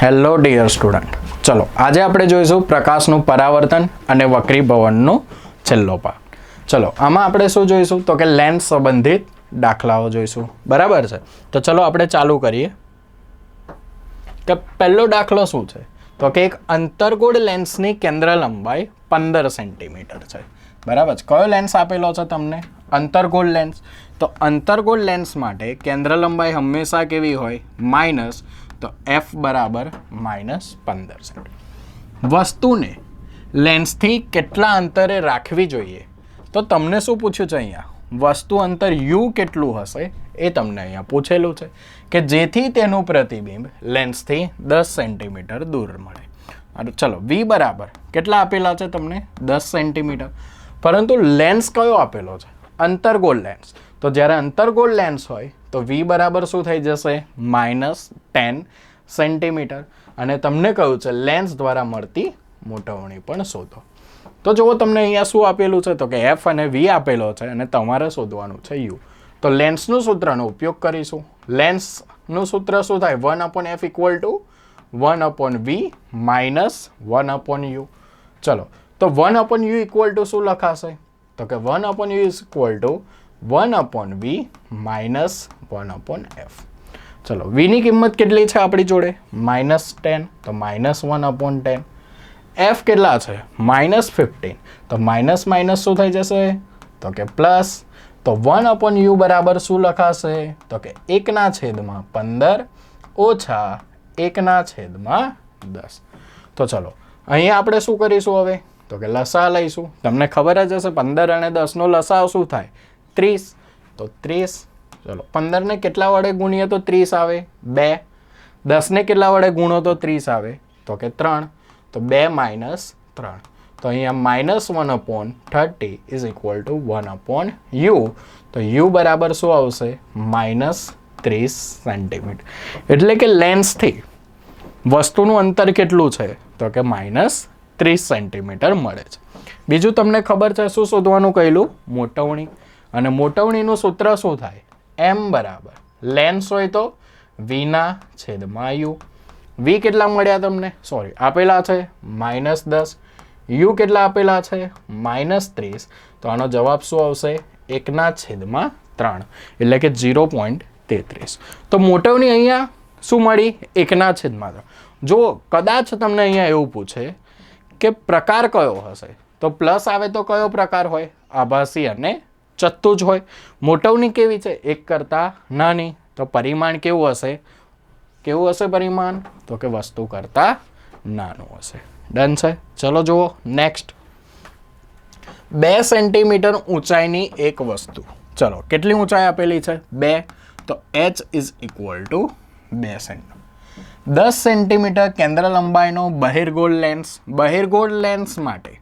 Hello dear student ચલો, આજે આપણે જોઈશું પ્રકાશનું પરાવર્તન અને વક્રીભવનનો છેલ્લો પાઠ ચલો, આમાં આપણે શું જોઈશું? તો કે લેન્સ સંબંધિત દાખલાઓ જોઈશું. બરાબર છે? તો ચલો, આપણે ચાલુ કરીએ. કે પહેલો દાખલો શું છે? તો કે એક અંતર્ગોળ લેન્સની કેન્દ્ર લંબાઈ પંદર સેન્ટીમીટર છે. બરાબર છે? કયો લેન્સ આપેલો છે તમને? અંતર્ગોળ લેન્સ તો અંતર્ગોળ લેન્સ માટે કેન્દ્ર લંબાઈ હંમેશા કેવી હોય? માઇનસ તો એફ બરાબર માઇનસ પંદર સેન્ટ વસ્તુને લેન્સથી કેટલા અંતરે રાખવી જોઈએ? તો તમને શું પૂછ્યું છે અહીંયા? વસ્તુ અંતર યુ કેટલું હશે? એ તમને અહીંયા પૂછેલું છે કે જેથી તેનું પ્રતિબિંબ લેન્સથી દસ સેન્ટીમીટર દૂર મળે. ચલો વી બરાબર કેટલા આપેલા છે તમને? દસ સેન્ટીમીટર પરંતુ લેન્સ કયો આપેલો છે? અંતરગોલ લેન્સ તો જ્યારે અંતરગોલ લેન્સ હોય તો વી બરાબર શું થઈ જશે? Minus ten centimetre. અને તમને કહ્યું છે લેન્સ દ્વારા મળતી મોટવણી પણ શોધો. તો જુઓ તમને અહીંયા શું આપેલું છે, તો કે એફ અને વી આપેલો છે અને તમારે શોધવાનું છે યુ તો લેન્સનું સૂત્રનો ઉપયોગ કરીશું. લેન્સનું સૂત્ર શું થાય? One upon F equal to one upon V minus one upon U ચલો, તો one upon U equal to શું લખાશે? તો કે one upon U is equal to one upon V minus one upon F. ચલો વીની કિંમત કેટલી છે આપણી જોડે? માઇનસ ટેન, તો minus one upon ten. F કેટલા છે? Minus fifteen. તો માઇનસ માઇનસ શું થઈ જશે? તો કે પ્લસ. તો વન અપોન યુ બરાબર શું લખાશે? તો કે એકના છેદમાં પંદર ઓછા એકના છેદમાં દસ. તો ચલો, અહીંયા આપણે શું કરીશું હવે? તો કે લસા લઈશું. તમને ખબર જ હશે, પંદર અને દસનો લસાઅ શું થાય? ત્રીસ. તો ત્રીસ. ચલો, પંદરને કેટલા વડે ગુણીએ તો ત્રીસ આવે? બે. દસને કેટલા વડે ગુણો તો ત્રીસ આવે? તો કે ત્રણ. તો બે માઇનસ ત્રણ. તો અહીંયા minus one upon thirty is equal to one upon U તો યુ બરાબર શું આવશે? માઇનસ ત્રીસ સેન્ટીમીટર. એટલે કે લેન્સથી વસ્તુનું અંતર કેટલું છે? તો કે માઇનસ ત્રીસ સેન્ટીમીટર મળે છે. બીજું તમને ખબર છે શું શોધવાનું કહેલું? મોટવણી. અને મોટવણીનું સૂત્ર શું થાય? એમ બરાબર. લેન્સ હોય તો વીના છેદમાં યુ વી કેટલા મળ્યા તમને? સોરી આપેલા છે માઇનસ દસ. યુ કેટલા આપેલા છે? માઇનસ ત્રીસ. તો આનો જવાબ શું આવશે? એકના છેદમાં ત્રણ. એટલે કે ઝીરો પોઈન્ટ તેત્રીસ. તો મોટવણી અહીંયા શું મળી? એકના છેદમાં ત્રણ. જો કદાચ તમને અહીંયા એવું પૂછે કે પ્રકાર કયો હશે? તો પ્લસ આવે તો કયો પ્રકાર હોય? આભાસી અને ચત્તુજ હોય. મોટવની કેવી છે? એક કરતાં નાની. તો પરિમાણ કેવું હશે? કેવું હશે પરિમાણ? તો કે વસ્તુ કરતાં નાનું હશે. ડન છે? ચલો જુઓ. નેક્સ્ટ બે સેન્ટીમીટર ઊંચાઈની એક વસ્તુ. ચલો, કેટલી ઊંચાઈ આપેલી છે? બે. તો એચ ઇઝ ઇક્વલ ટુ બે સેન્ટીમીટર દસ સેન્ટીમીટર કેન્દ્ર લંબાઈનો બહિર્ગોળ લેન્સ બહિર્ગોળ લેન્સ માટે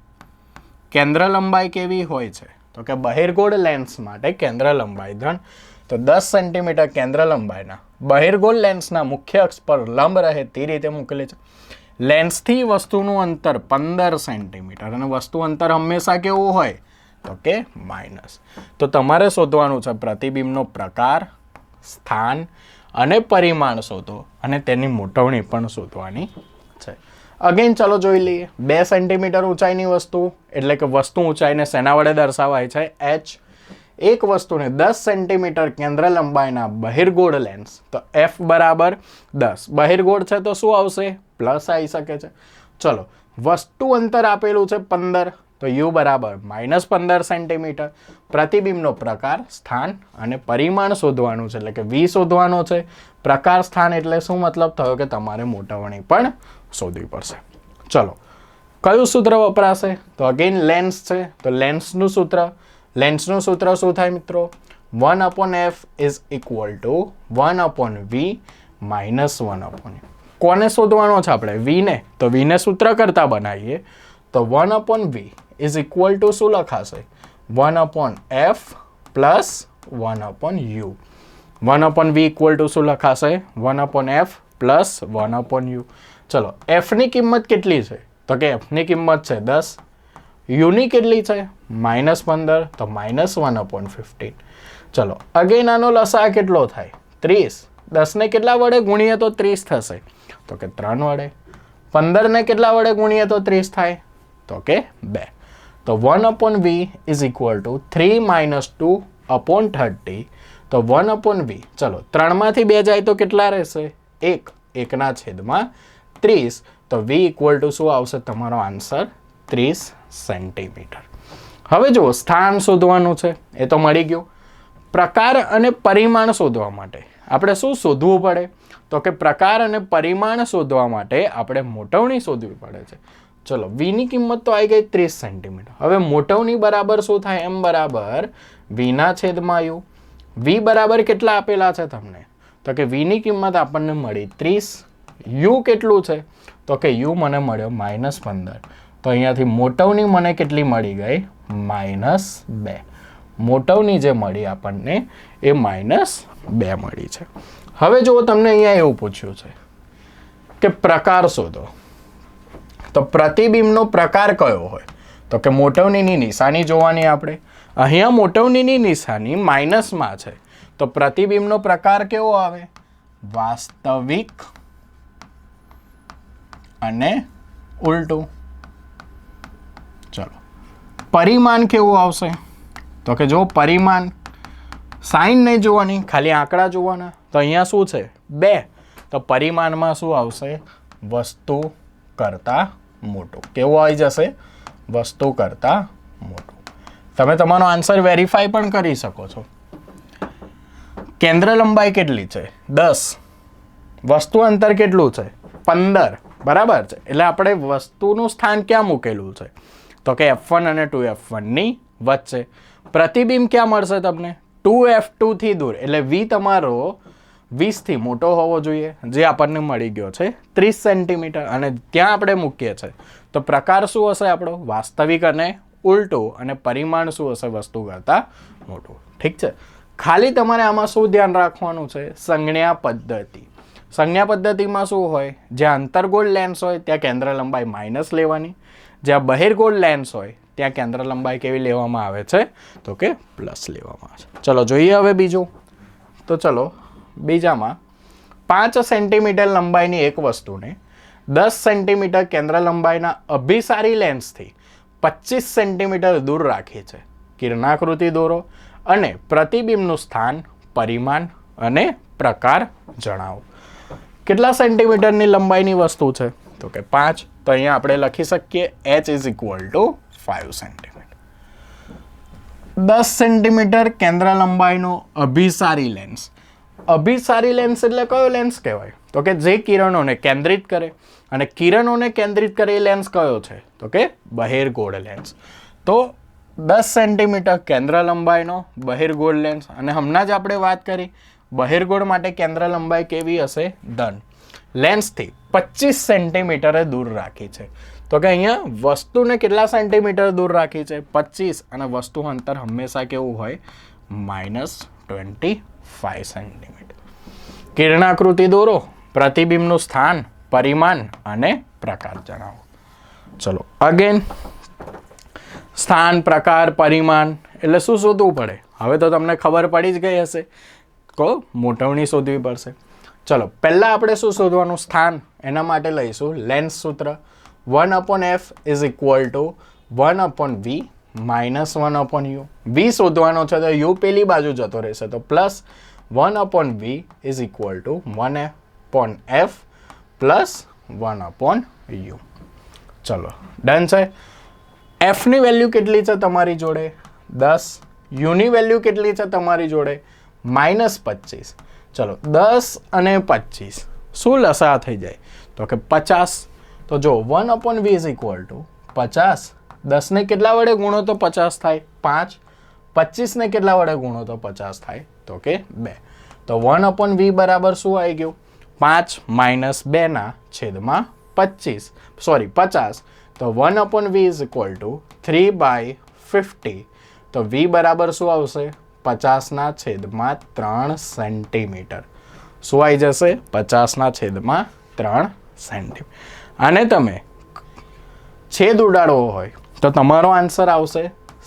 કેન્દ્ર લંબાઈ કેવી હોય છે? તો કે બહિર્ગોળ લેન્સ માટે કેન્દ્ર લંબાઈ ધન. તો દસ સેન્ટીમીટર કેન્દ્ર લંબાઈના બહિર્ગોળ લેન્સના મુખ્ય અક્ષ પર લંબ રહે તે રીતે મોકલે છે. લેન્સથી વસ્તુનું અંતર પંદર સેન્ટીમીટર અને વસ્તુ અંતર હંમેશા કેવું હોય? તો કે માઇનસ તો તમારે શોધવાનું છે પ્રતિબિંબનો પ્રકાર, સ્થાન અને પરિમાણ શોધો અને તેની મોટવણી પણ શોધવાની છે. અગેન ચલો જોઈ લઈએ. બે સેન્ટીમીટર ઊંચાઈની વસ્તુ, એટલે કે વસ્તુ ઊંચાઈને શેના વડે દર્શાવાય છે? એચ એક વસ્તુને દસ સેન્ટીમીટર કેન્દ્ર લંબાઈના બહિર્ગોળ લેન્સ તો એફ બરાબર દસ. બહિર્ગોળ છે તો શું આવશે? પ્લસ આવી શકે છે. ચલો, વસ્તુ અંતર આપેલું છે પંદર. તો યુ બરાબર માઇનસ પંદર સેન્ટીમીટર પ્રતિબિંબનો પ્રકાર, સ્થાન અને પરિમાણ શોધવાનું છે. એટલે કે વી શોધવાનો છે. પ્રકાર, સ્થાન એટલે શું મતલબ? થયો કે તમારે મોટવણી. પણ શોધવી પડશે. ચલો, કયું સૂત્ર વપરાશે? તો અગેન લેન્સ છે. તો લેન્સનું સૂત્ર લેન્સનું સૂત્ર શું થાય મિત્રો? One upon F is equal to one upon V minus one upon કોને શોધવાનો છે આપણે? વીને તો વીને સૂત્ર કરતા બનાવીએ. તો one upon V is equal to શું લખાશે? One upon F plus one upon U one upon V equal to શું લખાશે? One upon F plus one upon U ચલો એફની કિંમત કેટલી છે? તો કે એફની કિંમત છે દસ. યુની કેટલી છે? માઇનસ પંદર, તો માઇનસ વન અપોન ફિફ્ટીન ચલો અગેન આનો લસા કેટલો થાય? ત્રીસ. દસને કેટલા વડે ગુણીએ તો ત્રીસ થશે. તો કે ત્રણ વડે. પંદરને કેટલા વડે ગુણીએ તો ત્રીસ થાય? તો કે બે. તો one upon V is equal to three minus two upon thirty તો વન અપોન વી ચલો, ત્રણમાંથી બે જાય તો કેટલા રહેશે? એક. એકના છેદમાં ત્રીસ. તો વી ઇક્વલ ટુ શું આવશે? તમારો આન્સર ત્રીસ સેન્ટીમીટર હવે જુઓ, સ્થાન શોધવાનું છે. એ તો મળી ગયું. પ્રકાર અને પરિમાણ શોધવા માટે. આપણે શું શોધવું પડે? તો કે પ્રકાર અને પરિમાણ શોધવા માટે આપણે મોટવણી શોધવી પડે છે. ચલો વીની કિંમત તો આવી ગઈ ત્રીસ સેન્ટીમીટર હવે મોટવણી બરાબર શું થાય? એમ બરાબર વીના છેદમાં યુ વી બરાબર કેટલા આપેલા છે તમને? તો કે વીની કિંમત આપણને મળી ત્રીસ યુ કેટલું છે? તો કે યુ મને મળ્યો માઇનસ પંદર. તો અહીંયાથી મોટવની મને કેટલી મળી ગઈ? માઇનસ બે. મોટવની જે મળી આપણને, એ માઇનસ બે મળી છે. હવે જુઓ તમને અહીંયા એવું પૂછ્યું છે કે પ્રકાર શોધો. તો પ્રતિબિંબનો પ્રકાર કયો હોય? તો કે મોટવનીની નિશાની જોવાની આપણે. અહીંયા મોટવનીની નિશાની માઇનસમાં છે. તો પ્રતિબિંબનો પ્રકાર કેવો આવે? વાસ્તવિક અને ઉલટું. ચલો. પરિમાણ કેવું આવશે? તો કે જો પરિમાણ સાઈન નહીં જોવાની, ખાલી આંકડા જોવાના, તો અહીંયા શું છે? બે. તો પરિમાણમાં શું આવશે? વસ્તુ કરતાં મોટું. કેવું આવી જશે? વસ્તુ કરતાં મોટું. તમે તમારો આન્સર વેરીફાઈ પણ કરી શકો છો. કેન્દ્ર લંબાઈ કેટલી છે? દસ. વસ્તુ અંતર કેટલું છે? પંદર. બરાબર છે. એટલે આપણે વસ્તુનું સ્થાન ક્યાં મૂકેલું છે? તો કે એફ વન અને ટુ એફ વનની વચ્ચે. પ્રતિબિંબ ક્યાં મળશે તમને? ટુ એફ ટુથી દૂર. એટલે વી તમારો વીસથી મોટો હોવો જોઈએ, જે આપણને મળી ગયો છે ત્રીસ સેન્ટીમીટર. અને ત્યાં આપણે મૂકીએ છીએ તો પ્રકાર શું હશે આપણો? વાસ્તવિક અને ઉલટું. અને પરિમાણ શું હશે વસ્તુ કરતાં મોટું. ઠીક છે? ખાલી તમારે આમાં શું ધ્યાન રાખવાનું છે? સંજ્ઞા પદ્ધતિ. સંજ્ઞા પદ્ધતિમાં શું હોય? જ્યાં અંતર્ગોળ લેન્સ હોય, ત્યાં કેન્દ્ર લંબાઈ માઇનસ લેવાની. જ્યાં બહિર્ગોળ લેન્સ હોય, ત્યાં કેન્દ્ર લંબાઈ કેવી લેવામાં આવે છે? તો કે પ્લસ લેવામાં આવે છે. ચલો, જોઈએ હવે બીજું. તો ચલો, બીજામાં પાંચ સેન્ટીમીટર લંબાઈની એક વસ્તુને દસ સેન્ટીમીટર કેન્દ્ર લંબાઈના અભિસારી લેન્સથી પચીસ સેન્ટીમીટર દૂર રાખી છે. કિરણાકૃતિ દોરો અને પ્રતિબિંબનું સ્થાન, પરિમાણ અને પ્રકાર જણાવો. કેટલા સેન્ટીમીટરની લંબાઈની વસ્તુ છે? તો કે પાંચ. તો અહીંયા આપણે લખી શકીએ H is equal to five centimetre દસ સેન્ટીમીટર કેન્દ્ર લંબાઈનો અભિસારી લેન્સ અભિસારી લેન્સ એટલે કયો લેન્સ કહેવાય? તો કે જે કિરણોને કેન્દ્રિત કરે. અને કિરણોને કેન્દ્રિત કરે એ લેન્સ કયો છે? તો કે બહેરગોળ લેન્સ તો દસ સેન્ટીમીટર કેન્દ્ર લંબાઈનો બહિર્ગોળ લેન્સ અને હમણાં જ આપણે વાત કરી બહિર્ગોળ માટે કેન્દ્ર લંબાઈ કેવી હશે? ધન લેન્સથી પચીસ સેન્ટીમીટરે દૂર રાખી છે. તો કે અહીંયા વસ્તુને કેટલા સેન્ટીમીટર દૂર રાખી છે? પચીસ. અને વસ્તુ અંતર હંમેશા કેવું હોય? Minus twenty five centimetre. કિરણાકૃતિ દોરો. પ્રતિબિંબનું સ્થાન, પરિમાણ અને પ્રકાર જણાવો. ચલો અગેન સ્થાન, પ્રકાર, પરિમાણ. એટલે શું શોધવું પડે? હવે તો તમને ખબર પડી જ ગઈ હશે. કહો? મોટવણી શોધવી પડશે. ચલો, પહેલાં આપણે શું શોધવાનું? સ્થાન. એના માટે લઈશું. લેન્સ સૂત્ર. One upon F is equal to one upon V minus one upon U. V શોધવાનો છે તો યુ પેલી બાજુ જતો રહેશે. તો plus one upon V is equal to one upon F plus one upon U. ચલો, ડન છે? એફની વેલ્યુ કેટલી છે તમારી જોડે? દસ. યુની વેલ્યુ કેટલી છે તમારી જોડે? માઇનસ પચીસ ચલો, દસ અને પચીસ શું લસા થઈ જાય? તો કે પચાસ. તો જો, one upon V is equal to પચાસ. દસને કેટલા વડે ગુણો તો પચાસ થાય? પાંચ. પચીસને કેટલા વડે ગુણો તો પચાસ થાય? તો કે બે. તો વન અપોન વી બરાબર શું આવી ગયું? પાંચ માઇનસ બેના છેદમાં પચીસ સોરી પચાસ. તો one upon V is equal to three by fifty તો વી બરાબર શું આવશે? પચાસના છેદમાં ત્રણ સેન્ટીમીટર. શું આવી જશે? પચાસના છેદમાં ત્રણ સેન્ટીમીટર આને તમે છેદ ઉડાડવો હોય, તો તમારો આન્સર આવશે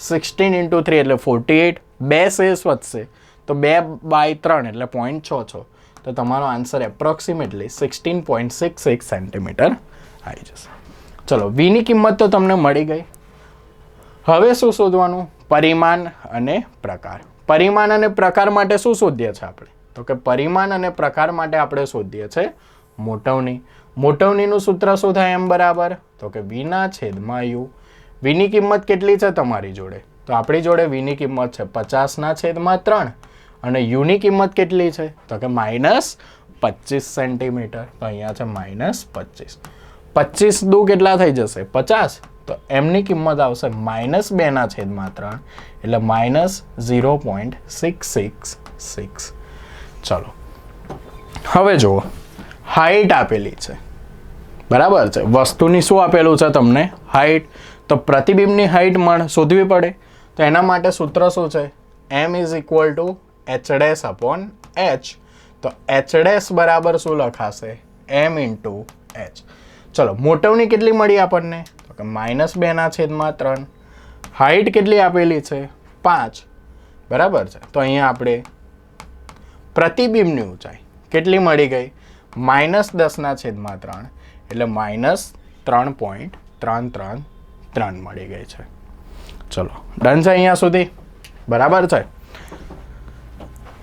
સિક્સટીન ઇન્ટુ થ્રી એટલે ફોર્ટી એટ. બે શેષ વધશે, તો બે બાય ત્રણ એટલે પોઈન્ટ છ છ. તો તમારો answer approximately sixteen point six six centimetre આવી જશે. ચલો વીની કિંમત તો તમને મળી ગઈ. હવે શું શોધવાનું? પરિમાણ અને પ્રકાર. પરિમાણ અને પ્રકાર માટે શું શોધીએ છીએ આપણે? તો કે પરિમાણ અને પ્રકાર માટે આપણે શોધીએ છીએ મોટવણી. મોટવણીનું સૂત્ર શું થાય એમ બરાબર? તો કે વીના છેદમાં યુ. વીની કિંમત કેટલી છે તમારી જોડે? તો આપણી જોડે વીની કિંમત છે પચાસના છેદમાં ત્રણ. અને યુની કિંમત કેટલી છે? તો કે માઇનસ પચીસ સેન્ટીમીટર. તો અહીંયા છે માઇનસ પચીસ. પચીસ દુ કેટલા થઈ જશે? પચાસ. તો એમની કિંમત આવશે માઇનસ બેના છેદમાં ત્રણ, એટલે minus zero point six six six. ચલો. હવે જુઓ. હાઈટ આપેલી છે. બરાબર છે? વસ્તુની શું આપેલું છે તમને? હાઈટ તો પ્રતિબિંબની હાઈટ મણ શોધવી પડે. તો એના માટે સૂત્ર શું છે? M is equal to H dash upon H તો એચડેસ બરાબર શું લખાશે? એમ ઇન્ટુ એચ ચલો મોટવની કેટલી મળી આપણને? તો કે માઇનસ બેના છેદમાં ત્રણ. હાઈટ કેટલી આપેલી છે? પાંચ. બરાબર છે? તો અહીંયા આપણે પ્રતિબિંબની ઊંચાઈ કેટલી મળી ગઈ? માઇનસ દસના છેદમાં ત્રણ. એટલે માઇનસ ત્રણ પોઈન્ટ ત્રણ ત્રણ ત્રણ મળી ગઈ છે. ચલો, ડન છે અહીંયા સુધી? બરાબર છે?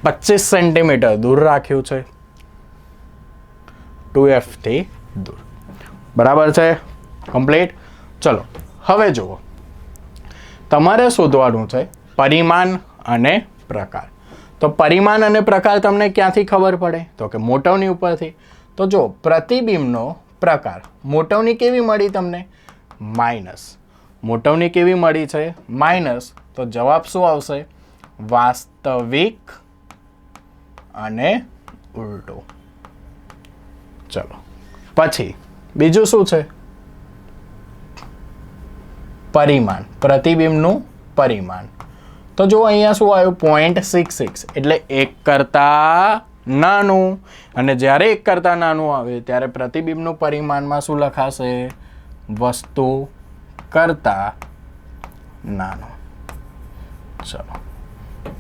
પચીસ સેન્ટીમીટર દૂર રાખ્યું છે. ટુ એફથી દૂર. બરાબર છે? કમ્પ્લીટ? ચલો, હવે જુઓ. તમારે શોધવાનું છે પરિમાણ અને પ્રકાર. તો પરિમાણ અને પ્રકાર તમને ક્યાંથી ખબર પડે? તો કે મોટવની ઉપરથી. તો જો પ્રતિબિંબનો પ્રકાર. મોટવની કેવી મળી તમને? માઇનસ. મોટવની કેવી મળી છે? માઇનસ. તો જવાબ શું આવશે? વાસ્તવિક અને ઉલટો. ચલો. પછી, બીજું શું છે? પરિમાણ, પ્રતિબિંબનું પરિમાણ. તો જો અહીંયા શું આવ્યું? પોઈન્ટ સિક્સ સિક્સ એટલે એક કરતાં નાનું. અને જ્યારે એક કરતાં નાનું આવે, ત્યારે પ્રતિબિંબનું પરિમાણમાં શું લખાશે? વસ્તુ કરતાં નાનું. ચલો.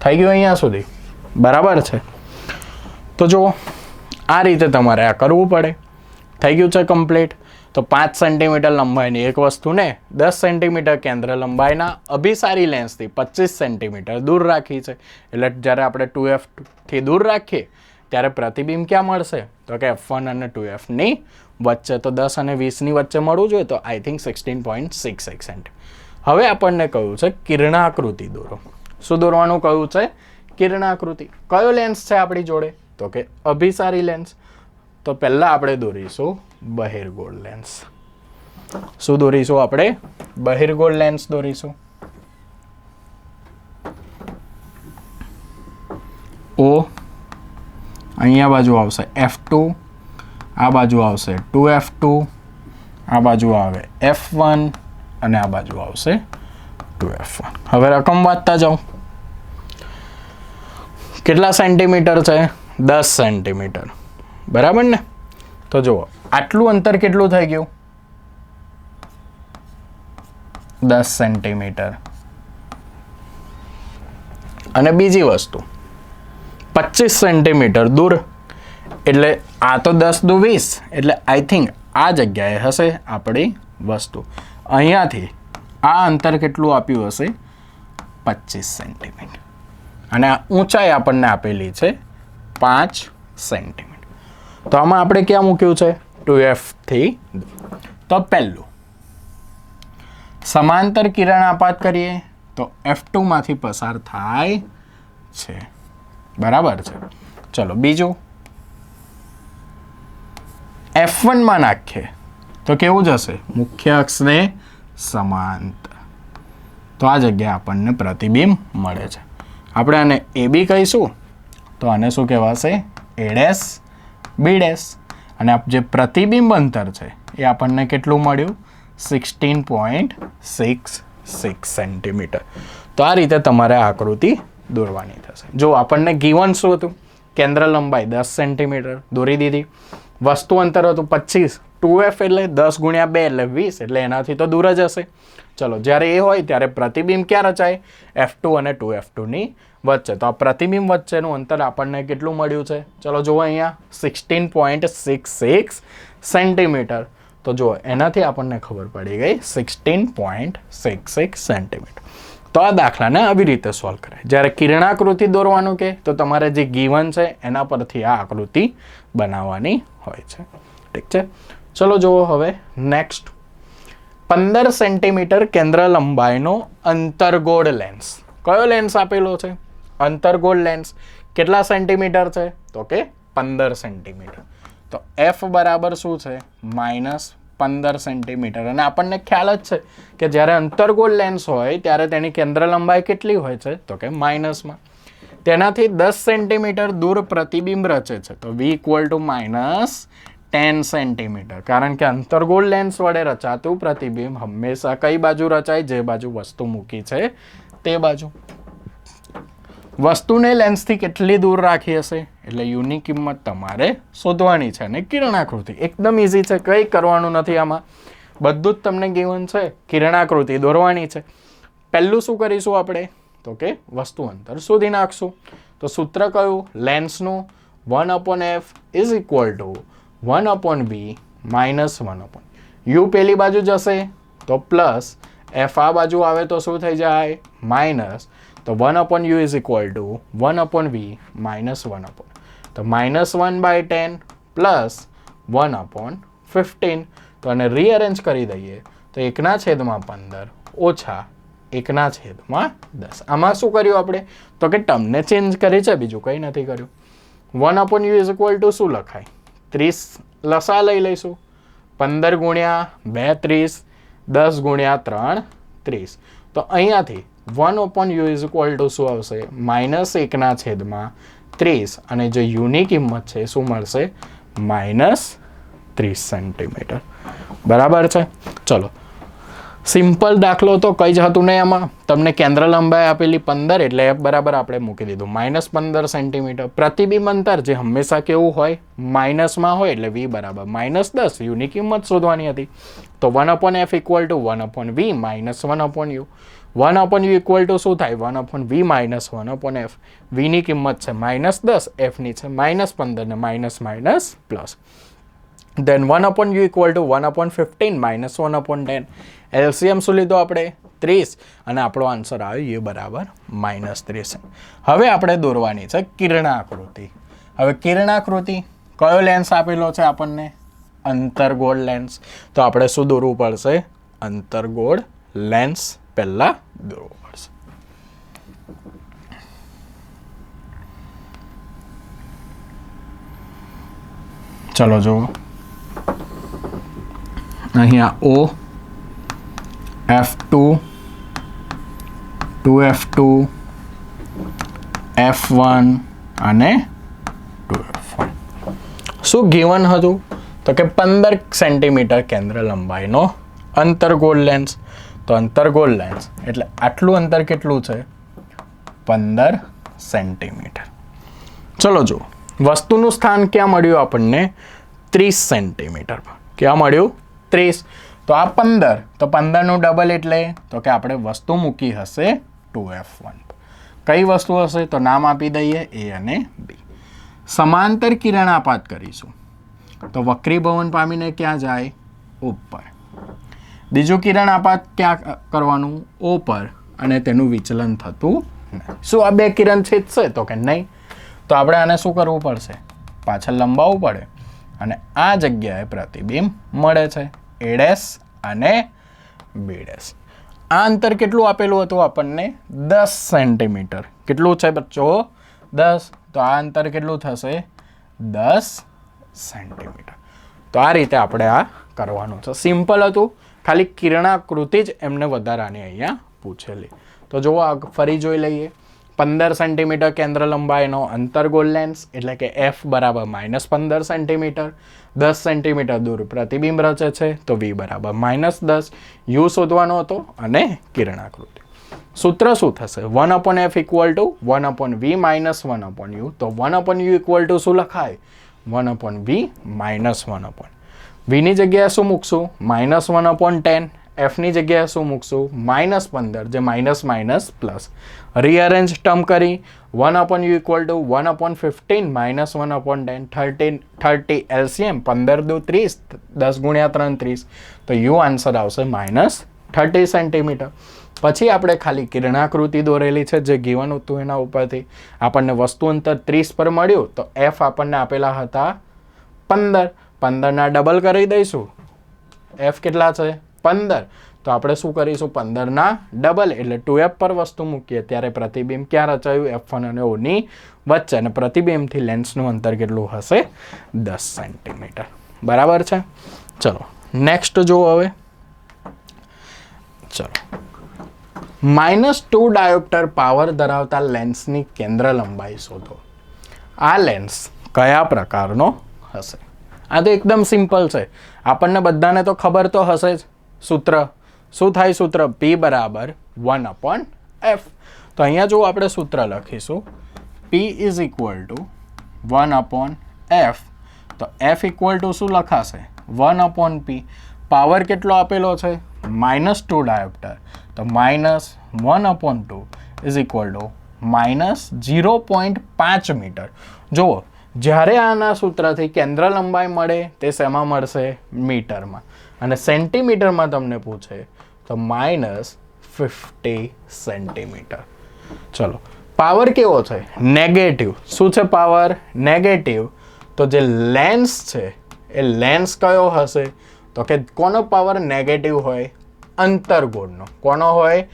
થઈ ગયું અહીંયા સુધી? બરાબર છે. તો જુઓ, આ રીતે તમારે આ કરવું પડે. થઈ ગયું છે કમ્પ્લીટ તો પાંચ સેન્ટીમીટર લંબાઈની એક વસ્તુને દસ સેન્ટીમીટર કેન્દ્ર લંબાઈના અભિસારી લેન્સથી પચીસ સેન્ટીમીટર દૂર રાખી છે. એટલે જ્યારે આપણે ટુ એફથી દૂર રાખીએ, ત્યારે પ્રતિબિંબ ક્યાં મળશે? તો કે એફ વન અને ટુ એફની વચ્ચે. તો દસ અને વીસની વચ્ચે મળવું જોઈએ તો I think sixteen point six એક સેન્ટ. હવે આપણને કહ્યું છે કિરણાકૃતિ દોરો. શું દોરવાનું કહ્યું છે? કિરણાકૃતિ. કયો લેન્સ છે આપણી જોડે? તો કે અભિસારી લેન્સ તો પહેલાં આપણે દોરીશું બહિર્ગોળ લેન્સ શું દોરીશું આપણે? બહિર્ગોળ લેન્સ દોરીશું. ઓ અહીંયા બાજુ આવશે. એફ ટુ આ બાજુ આવશે. ટુ એફ ટુ આ બાજુ આવે. એફ વન અને આ બાજુ આવશે ટુ એફ વન હવે રકમ વાંચતા જાઉં કેટલા સેન્ટીમીટર છે? દસ સેન્ટીમીટર બરાબર ને? તો જુઓ. આટલું અંતર કેટલું થઈ ગયું? દસ સેન્ટીમીટર. અને બીજી વસ્તુ, પચીસ સેન્ટીમીટર દૂર, એટલે આ તો દસ દુ વીસ, એટલે આઈ થિંક આ જગ્યાએ હશે આપણી વસ્તુ. અહીંયાથી આ અંતર કેટલું આપ્યું હશે? પચીસ સેન્ટીમીટર. અને આ ઊંચાઈ આપણને આપેલી છે પાંચ સેન્ટીમીટર. તો આમાં આપણે ક્યાં મૂક્યું છે? ટુ એફથી તો પહેલું. સમાંતર કિરણ આપાત કરીએ તો એફ ટુમાંથી પસાર થાય છે. બરાબર છે. ચલો, બીજું. એફ વનમાં નાખીએ તો કેવું જશે? મુખ્ય અક્ષને સમાંતર. તો આ જગ્યાએ આપણને પ્રતિબિંબ મળે છે. આપણે આને એ બી કહીશું તો આને શું કહેવાશે? એ ડેસ બી ડેસ અને જે પ્રતિબિંબ અંતર છે, એ આપણને કેટલું મળ્યું? Sixteen point six six centimetre. તો આ રીતે તમારે આકૃતિ દોરવાની થશે. જો આપણને ગીવન શું હતું? કેન્દ્ર લંબાઈ દસ સેન્ટીમીટર, દોરી દીધી. વસ્તુ અંતર હતું પચીસ. ટુ એફ એટલે દસ ગુણ્યા બે એટલે વીસ, એટલે એનાથી તો દૂર જ હશે. ચલો, જ્યારે એ હોય ત્યારે પ્રતિબિંબ ક્યાં રચાય? એફ ટુ અને ટુ એફ ટુની વચ્ચે. તો આ પ્રતિબિંબ વચ્ચેનું અંતર આપણને કેટલું મળ્યું છે? ચલો જુઓ અહીંયા. Sixteen point six six centimetre તો જુઓ, એનાથી આપણને ખબર પડી ગઈ sixteen point six six centimetre તો આ દાખલાને આવી રીતે સોલ્વ કરાય. જ્યારે કિરણાકૃતિ દોરવાનું કે, તો તમારે જે ગીવન છે, એના પરથી આ આકૃતિ બનાવવાની હોય છે. ઠીક છે? ચલો જુઓ હવે નેક્સ્ટ પંદર સેન્ટીમીટર કેન્દ્ર લંબાઈનો અંતરગોળ લેન્સ કયો લેન્સ આપેલો છે? અંતર્ગોળ લેન્સ કેટલા સેન્ટીમીટર છે? તો કે પંદર સેન્ટીમીટર તો એફ બરાબર શું છે? માઇનસ પંદર સેન્ટીમીટર અને આપણને ખ્યાલ જ છે કે જ્યારે અંતર્ગોળ લેન્સ હોય, ત્યારે તેની કેન્દ્ર લંબાઈ કેટલી હોય છે? તો કે માઇનસમાં તેનાથી દસ સેન્ટીમીટર દૂર પ્રતિબિંબ રચે છે. તો V equal to minus ten centimetre કારણ કે અંતર્ગોળ લેન્સ વડે રચાતું પ્રતિબિંબ હંમેશા કઈ બાજુ રચાય? જે બાજુ વસ્તુ મૂકી છે તે બાજુ. વસ્તુને લેન્સથી કેટલી દૂર રાખી હશે? એટલે યુની કિંમત તમારે શોધવાની છે અને કિરણાકૃતિ. એકદમ ઇઝી છે, કંઈ કરવાનું નથી આમાં. બધું જ તમને ગીવન છે, કિરણાકૃતિ દોરવાની છે. પહેલું શું કરીશું આપણે? તો કે વસ્તુ અંતર શોધી નાખશું. તો સૂત્ર કયું? લેન્સનું one upon F is equal to one upon B minus one upon U પેલી બાજુ જશે, તો પ્લસ એફ આ બાજુ આવે તો શું થઈ જાય? માઇનસ તો one upon U is equal to one upon V minus one upon તો minus one by ten plus one upon fifteen તો આને રીઅરેન્જ કરી દઈએ તો એકના છેદમાં પંદર ઓછા એકના છેદમાં દસ. આમાં શું કર્યું આપણે? તો કે ટર્મને ચેન્જ કરી છે, બીજું કંઈ નથી કર્યું. One upon U is equal to શું લખાય? ત્રીસ લસા લઈ લઈશું. પંદર ગુણ્યા બે ત્રીસ, દસ ગુણ્યા ત્રણ ત્રીસ. તો અહીંયાથી one upon U is equal to શું આવશે? માઇનસ એકના છેદમાં ત્રીસ. અને જે યુની કિંમત છે શું મળશે? માઇનસ ત્રીસ સેન્ટીમીટર બરાબર છે? ચલો. સિમ્પલ દાખલો તો કંઈ જ હતું નહીં આમાં. તમને કેન્દ્ર લંબાઈ આપેલી પંદર એટલે એફ બરાબર આપણે મૂકી દીધું. માઇનસ પંદર સેન્ટીમીટર પ્રતિબિંબ અંતર જે હંમેશા કેવું હોય? માઇનસમાં હોય એટલે વી બરાબર. માઇનસ દસ યુની કિંમત શોધવાની હતી. તો one upon F equal to one upon V minus one upon U one upon U equal to શું થાય? One upon V minus one upon F વીની કિંમત છે માઇનસ દસ એફની છે માઇનસ પંદર ને minus minus plus then one upon U equal to one upon fifteen minus one upon ten LCM શું લીધો આપણે? ત્રીસ. અને આપણો આન્સર આવ્યો એ બરાબર માઇનસ ત્રીસ. હવે આપણે દોરવાની છે કિરણાકૃતિ. હવે કિરણાકૃતિ કયો લેન્સ આપેલો છે આપણને? અંતરગોળ લેન્સ તો આપણે શું દોરવું પડશે? અંતરગોળ લેન્સ પહેલાં દોરવું ચલો જુઓ અહીંયા O F two two F two F one અને ટુ એફ વન શું ગીવન હતું, તો કે પંદર સેન્ટીમીટર કેન્દ્ર લંબાઈનો અંતરગોળ લેન્સ તો અંતર ગોલ લેન્સ એટલે આટલું અંતર કેટલું છે? પંદર સેન્ટીમીટર ચલો જુઓ. વસ્તુનું સ્થાન ક્યાં મળ્યું આપણને? ત્રીસ સેન્ટીમીટર પર. ક્યાં મળ્યું? ત્રીસ. તો આ પંદર. તો પંદરનું ડબલ એટલે તો કે આપણે વસ્તુ મૂકી હશે ટુ એફ વન કઈ વસ્તુ હશે? તો નામ આપી દઈએ એ અને બી સમાંતર કિરણાપાત કરીશું. તો વક્રી ભવન પામીને ક્યાં જાય? ઉપર. બીજું કિરણ આપાત ક્યાં કરવાનું? ઓ પર. અને તેનું વિચલન થતું શું આ બે કિરણ છેદશે તો કે નહીં. તો આપણે આને શું કરવું પડશે? પાછળ લંબાવવું પડે. અને આ જગ્યાએ પ્રતિબિંબ મળે છે. એડેસ અને બીડેસ આ અંતર કેટલું આપેલું હતું આપણને? દસ સેન્ટીમીટર. કેટલું છે બચ્ચો? દસ. તો આ અંતર કેટલું થશે? દસ સેન્ટીમીટર. તો આ રીતે આપણે આ કરવાનું છે. સિમ્પલ હતું. ખાલી કિરણાકૃતિ જ એમને વધારાની અહીંયા પૂછેલી. તો જુઓ, આ ફરી જોઈ લઈએ. પંદર સેન્ટીમીટર કેન્દ્ર લંબાઈનો અંતરગોલ લેન્સ એટલે કે એફ બરાબર માઇનસ પંદર સેન્ટીમીટર. દસ સેન્ટીમીટર દૂર પ્રતિબિંબ રચે છે, તો વી બરાબર માઇનસ દસ. યુ શોધવાનો હતો અને કિરણાકૃતિ સૂત્ર શું થશે? One upon F equal to one upon V minus one upon U તો one upon U equal to શું લખાય? One upon V minus one upon વીની જગ્યાએ શું મૂકશું? માઇનસ વન અપોન ટેન એફની જગ્યાએ શું મૂકશું? માઇનસ પંદર, જે minus minus plus rearrange term કરી. One upon U equal to one upon fifteen minus one upon ten thirteen thirty LCM પંદર દુ ત્રીસ, દસ ગુણ્યા ત્રણ ત્રીસ. તો યુ આન્સર આવશે માઇનસ થર્ટી સેન્ટીમીટર પછી આપણે ખાલી કિરણાકૃતિ દોરેલી છે જે ગીવન હતું એના ઉપરથી. આપણને વસ્તુ અંતર ત્રીસ પર મળ્યું, તો એફ આપણને આપેલા હતા પંદર. પંદરના ડબલ કરી દઈશું. એફ કેટલા છે? પંદર. તો આપણે શું કરીશું? પંદરના ડબલ એટલે ટુ એફ પર વસ્તુ મૂકીએ. ત્યારે પ્રતિબિંબ ક્યાં રચાયું? એફ વન અને ઓની વચ્ચે. અને પ્રતિબિંબથી લેન્સનું અંતર કેટલું હશે? દસ સેન્ટીમીટર બરાબર છે? ચલો નેક્સ્ટ જુઓ હવે. ચલો. માઇનસ ટુ ડાયોપ્ટર પાવર ધરાવતા લેન્સની કેન્દ્ર લંબાઈ શોધો. આ લેન્સ કયા પ્રકારનો હશે? આ તો એકદમ સિમ્પલ છે. આપણને બધાને તો ખબર તો હશે જ. સૂત્ર. શું થાય સૂત્ર? પી બરાબર વન અપોન એફ તો અહીંયા જો આપણે સૂત્ર લખીશું. P is equal to one upon F તો એફ ઇક્વલ ટુ શું લખાશે? વન અપોન પી પાવર કેટલો આપેલો છે? માઇનસ ટુ ડાયોપ્ટર તો minus one upon two is equal to minus zero point પાંચ મીટર જુઓ જ્યારે આના સૂત્રથી કેન્દ્ર લંબાઈ મળે, તે શેમાં મળશે? મીટરમાં. અને સેન્ટીમીટરમાં તમને પૂછે તો માઇનસ ફિફ્ટી સેન્ટીમીટર. ચલો, પાવર કેવો છે? નેગેટિવ. શું છે પાવર? નેગેટિવ. તો જે લેન્સ છે, એ લેન્સ કયો હશે? તો કે કોનો પાવર નેગેટિવ હોય? અંતરગોળનો. કોનો હોય?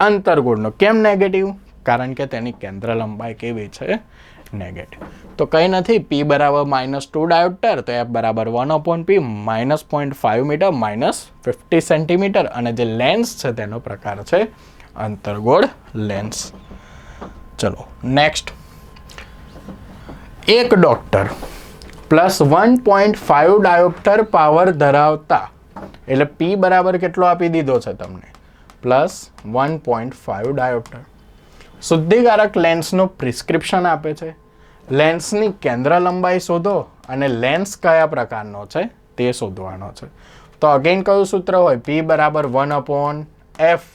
અંતરગોળનો. કેમ નેગેટિવ? કારણ કે તેની કેન્દ્ર લંબાઈ કેવી છે? નેગેટિવ. તો કંઈ નથી પી બરાબર માઇનસ ટુ ડાયોટર તો એફ બરાબર one upon P minus point five metre minus fifty centimetre અને જે લેન્સ છે તેનો પ્રકાર છે અંતરગોળ લેન્સ ચલો નેક્સ્ટ એક doctor plus one point five dioptre power ધરાવતા, એટલે પી બરાબર કેટલો આપી દીધો છે તમને? Plus one point five dioptre. શુદ્ધિકારક લેન્સનું પ્રિસ્ક્રિપ્શન આપે છે. લેન્સની કેન્દ્ર લંબાઈ શોધો અને લેન્સ કયા પ્રકારનો છે તે શોધવાનો છે. તો અગેન કયું સૂત્ર હોય? પી બરાબર વન અપોન એફ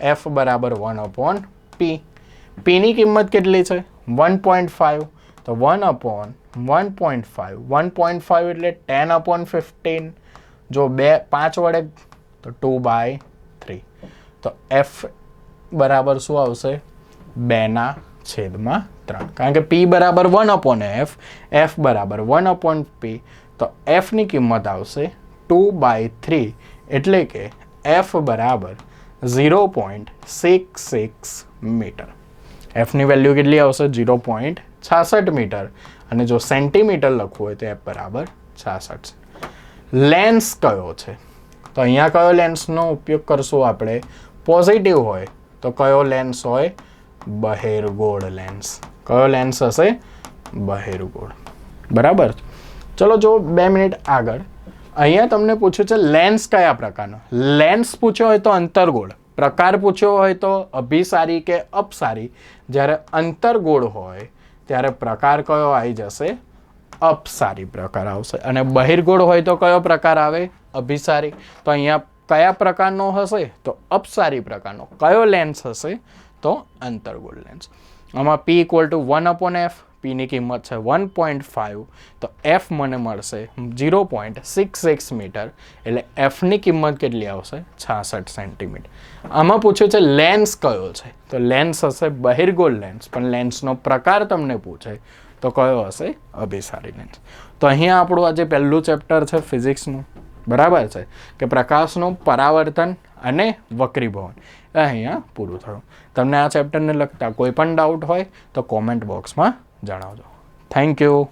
એફ બરાબર વન અપોન પી પીની કિંમત કેટલી છે? વન પોઈન્ટ ફાઇવ તો one upon one point five one point five એટલે ટેન અપોન ફિફ્ટીન જો બે, પાંચ વડે, તો ટુ બાય થ્રી તો એફ બરાબર શું આવશે? બેના છેદમાં ત્રણ. કારણ કે પી બરાબર વન અપોન એફ એફ બરાબર વન અપોન પી તો એફની કિંમત આવશે ટુ બાય થ્રી એટલે કે એફ બરાબર zero point six six metre એફની value કેટલી આવશે? ઝીરો પોઈન્ટ છાસઠ મીટર અને જો સેન્ટીમીટર લખવું હોય તો એફ બરાબર છાસઠ. લેન્સ કયો છે? તો અહીંયા કયો લેન્સનો ઉપયોગ કરશું આપણે? પોઝિટિવ હોય તો કયો લેન્સ હોય? બહેરગોળ લેન્સ કયો લેન્સ હશે? બહેરગોળ બરાબર? ચલો જો બે મિનિટ આગળ. અહીંયા તમને પૂછ્યું છે લેન્સ કયા પ્રકારનો? લેન્સ પૂછ્યો હોય તો અંતરગોળ. પ્રકાર પૂછ્યો હોય તો અભિસારી કે અપસારી. જ્યારે અંતરગોળ હોય, ત્યારે પ્રકાર કયો આવી જશે? અપસારી પ્રકાર આવશે. અને બહિર્ગોળ હોય તો કયો પ્રકાર આવે? અભિસારી. તો અહીંયા કયા પ્રકારનો હશે? તો અપસારી પ્રકારનો. કયો લેન્સ હશે? તો અંતરગોળ લેન્સ આમાં P equal to one upon F પીની કિંમત છે વન પોઈન્ટ ફાઇવ તો એફ મને મળશે zero point six six metre એટલે એફની કિંમત કેટલી આવશે? છાસઠ સેન્ટીમીટર આમાં પૂછ્યું છે લેન્સ કયો છે? તો લેન્સ હશે બહિર્ગોળ લેન્સ પણ લેન્સનો પ્રકાર તમને પૂછે તો કયો હશે? અભિસારી લેન્સ તો અહીંયા આપણું આજે પહેલું ચેપ્ટર છે ફિઝિક્સનું બરાબર છે? કે પ્રકાશનું પરાવર્તન અને વક્રીભવન. અહીંયા પૂરું થયું. તમને આ ચેપ્ટરને લગતા કોઈ પણ ડાઉટ હોય તો કોમેન્ટ બોક્સમાં જણાવજો. Thank you